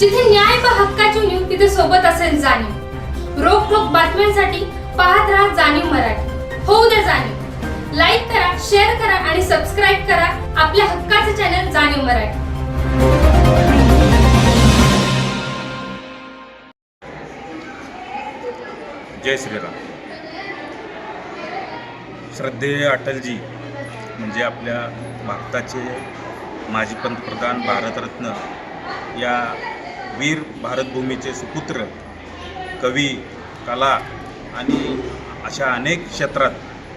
जिथे न्याय पहा हक्काची नीव तिथे सोबत असेल जाणीव. रोखोक बातम्यांसाठी पाहत राहा जाणीव मराठी. होऊ द्या जाणीव. लाईक करा शेअर करा आणि सबस्क्राईब करा आपल्या हक्काचे चॅनल जाणीव मराठी. जय श्रीराम. श्रद्धेय अटलजी म्हणजे आपल्या भारताचे माजी पंतप्रधान भारतरत्न या वीर भारतभूमीचे सुपुत्र कवी कला आणि अशा अनेक क्षेत्रात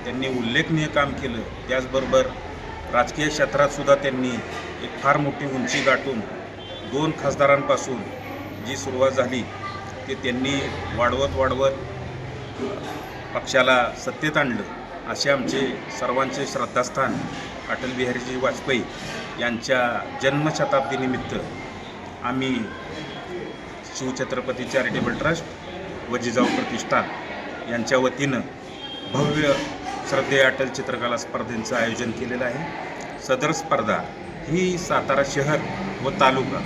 त्यांनी उल्लेखनीय काम केलं. त्याचबरोबर राजकीय क्षेत्रातसुद्धा त्यांनी एक फार मोठी उंची गाठून दोन खासदारांपासून जी सुरुवात झाली ते त्यांनी वाढवत वाढवत पक्षाला सत्तेत आणलं. असे आमचे सर्वांचे श्रद्धास्थान अटलबिहारीजी वाजपेयी यांच्या जन्मशताब्दीनिमित्त आम्ही शिवछत्रपती चॅरिटेबल ट्रस्ट व जिजाऊ प्रतिष्ठान यांच्या वतीनं भव्य श्रद्धेय अटल चित्रकला स्पर्धेचं आयोजन केलेलं आहे. सदर स्पर्धा ही सातारा शहर व तालुका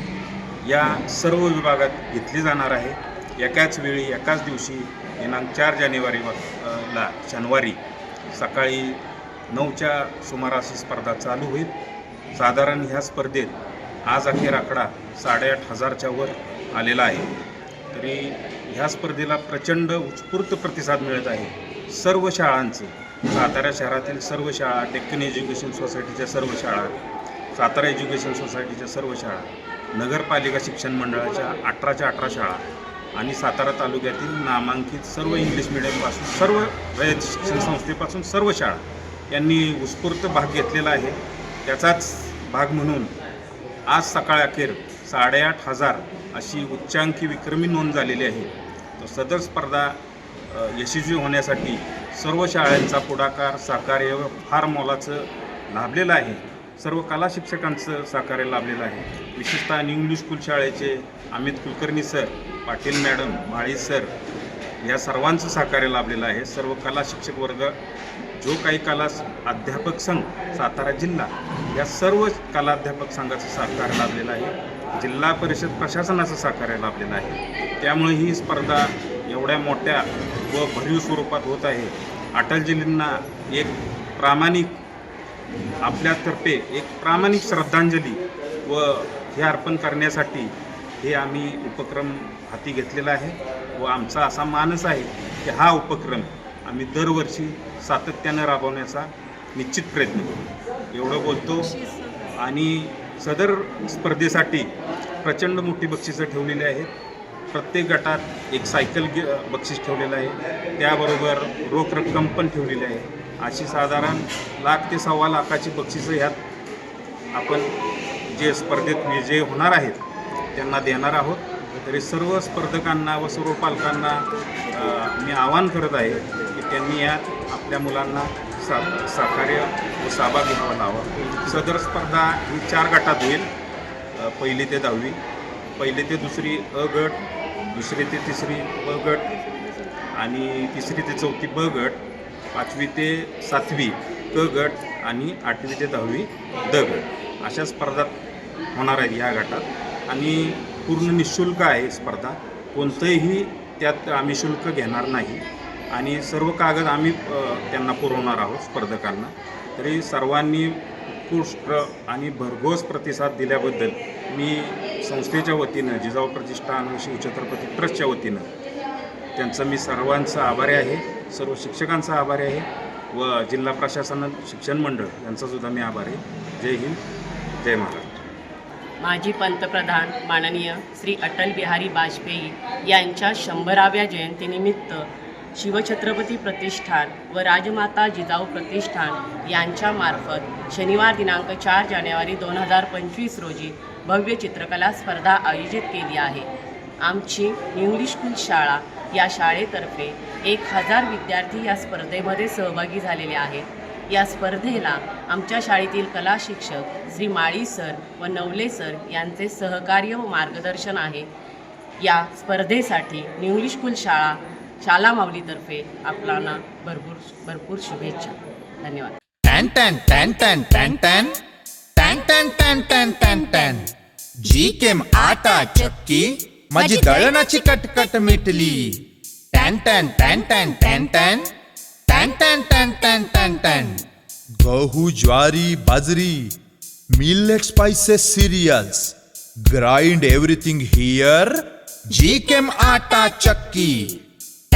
या सर्व विभागात घेतली जाणार आहे. एकाच वेळी एकाच दिवशी दिनांक चार जानेवारी ला शनिवारी सकाळी नऊच्या सुमारास ही स्पर्धा चालू होईल. साधारण ह्या स्पर्धेत आज अखेर आकडा साडेआठ हजारच्या वर आलेला आहे. तरी ह्या स्पर्धेला प्रचंड उत्स्फूर्त प्रतिसाद मिळत आहे. सर्व शाळांचं सातारा शहरातील सर्व शाळा डेक्कन एज्युकेशन सोसायटीच्या सर्व शाळा सातारा एज्युकेशन सोसायटीच्या सर्व शाळा नगरपालिका शिक्षण मंडळाच्या अठराच्या अठरा शाळा आणि सातारा तालुक्यातील नामांकित सर्व इंग्लिश मिडियमपासून सर्व रयत शिक्षण संस्थेपासून सर्व शाळा यांनी उत्स्फूर्त भाग घेतलेला आहे. त्याचाच भाग म्हणून आज सकाळ अखेर साडेआठ हजार अशी उच्चांकी विक्रमी नोंद झालेली आहे. तर सदर स्पर्धा यशस्वी होण्यासाठी सर्व शाळांचा पुढाकार सहकार्य फार मोलाचं लाभलेलं आहे. सर्व कला शिक्षकांचं सहकार्य लाभलेलं आहे. विशेषतः न्यू इंग्लिश स्कूल शाळेचे Amit Kulkarni sir Patil madam Mali sir या सर्वांचं सहकार्य लाभलेलं आहे. सर्व कला शिक्षक वर्ग जो काही कला अध्यापक संघ सातारा जिल्हा या सर्व कला अध्यापक संघाचं सहकार्य लाभलेलं आहे. जिल्हा परिषद प्रशासनाचं सहकार्य लाभलेलं आहे. त्यामुळे ही स्पर्धा एवढ्या मोठ्या व भरीव स्वरूपात होत आहे. अटलजींना एक प्रामाणिक आपल्यातर्फे एक प्रामाणिक श्रद्धांजली व हे अर्पण करण्यासाठी हे आम्ही उपक्रम हाती घेतलेला आहे व आमचा असा मानस आहे की हा उपक्रम आम्ही दरवर्षी सातत्यानं राबवण्याचा निश्चित प्रयत्न करू. एवढं बोलतो आणि सदर स्पर्धेसाठी प्रचंड मोठी बक्षिसं ठेवलेली आहेत. प्रत्येक गटात एक सायकल बक्षीस ठेवलेलं आहे. त्याबरोबर रोख रक्कम पण ठेवलेली आहे. अशी साधारण लाख ते सव्वा लाखाची बक्षिसं ह्यात आपण जे स्पर्धेत विजय होणार आहेत त्यांना देणार आहोत. तरी सर्व स्पर्धकांना व सर्व पालकांना मी आवाहन करत आहे की त्यांनी यात आपल्या मुलांना सा सहकार्य हो, सहभागी व्हावं लावा सदर स्पर्धा ही चार गटात होईल. पहिली ते दहावी. पहिली ते दुसरी अ गट दुसरी ते तिसरी ब गट आणि तिसरी ते चौथी ब गट पाचवी ते सातवी क गट आणि आठवी ते दहावी द गट. अशा स्पर्धा होणार आहेत ह्या गटात. आणि पूर्ण निशुल्क आहे स्पर्धा. कोणतंही त्यात आम्ही शुल्क घेणार नाही. आणि सर्व कागद आम्ही त्यांना पुरवणार आहोत स्पर्धकांना. तरी सर्वांनी उत्कृष्ट आणि भरघोस प्रतिसाद दिल्याबद्दल मी संस्थेच्या वतीनं जिजाऊ प्रतिष्ठान व शिवछत्रपती ट्रस्टच्या वतीनं त्यांचं मी सर्वांचं आभारी आहे सर्व शिक्षकांचा आभारी आहे व जिल्हा प्रशासन शिक्षण मंडळ यांचा सुद्धा मी आभारी आहे. जय हिंद जय महाराष्ट्र. माजी पंतप्रधान माननीय श्री अटल बिहारी वाजपेयी यांच्या शंभराव्या जयंतीनिमित्त शिवछत्रपती प्रतिष्ठान व राजमाता जिजाऊ प्रतिष्ठान यांच्यामार्फत शनिवार दिनांक चार जानेवारी दोन हजार पंचवीस रोजी भव्य चित्रकला स्पर्धा आयोजित केली आहे. आमची इंग्लिश स्कूल शाळा या शाळेतर्फे एक हजार विद्यार्थी या स्पर्धेमध्ये सहभागी झालेले आहेत. या स्पर्धेला आमच्या शाळेतील कला शिक्षक श्री माळी सर व नवले सर यांचे सहकार्य व मार्गदर्शन आहे. या स्पर्धेसाठी इंग्लिश स्कूल शाळा शाला माऊलीतर्फे आपल्याला भरपूर भरपूर शुभेच्छा धन्यवाद Tan tan tan tan tan tan tan tan tan tan tan tan जी केम आटा चक्की माझी दळणाची कटकट मिटली टॅन टॅन टॅन टॅन टॅन टॅन टॅन टॅन टॅन टॅन टॅन टॅन गहू ज्वारी बाजरी millet spices cereals grind everything here जी केम आटा चक्की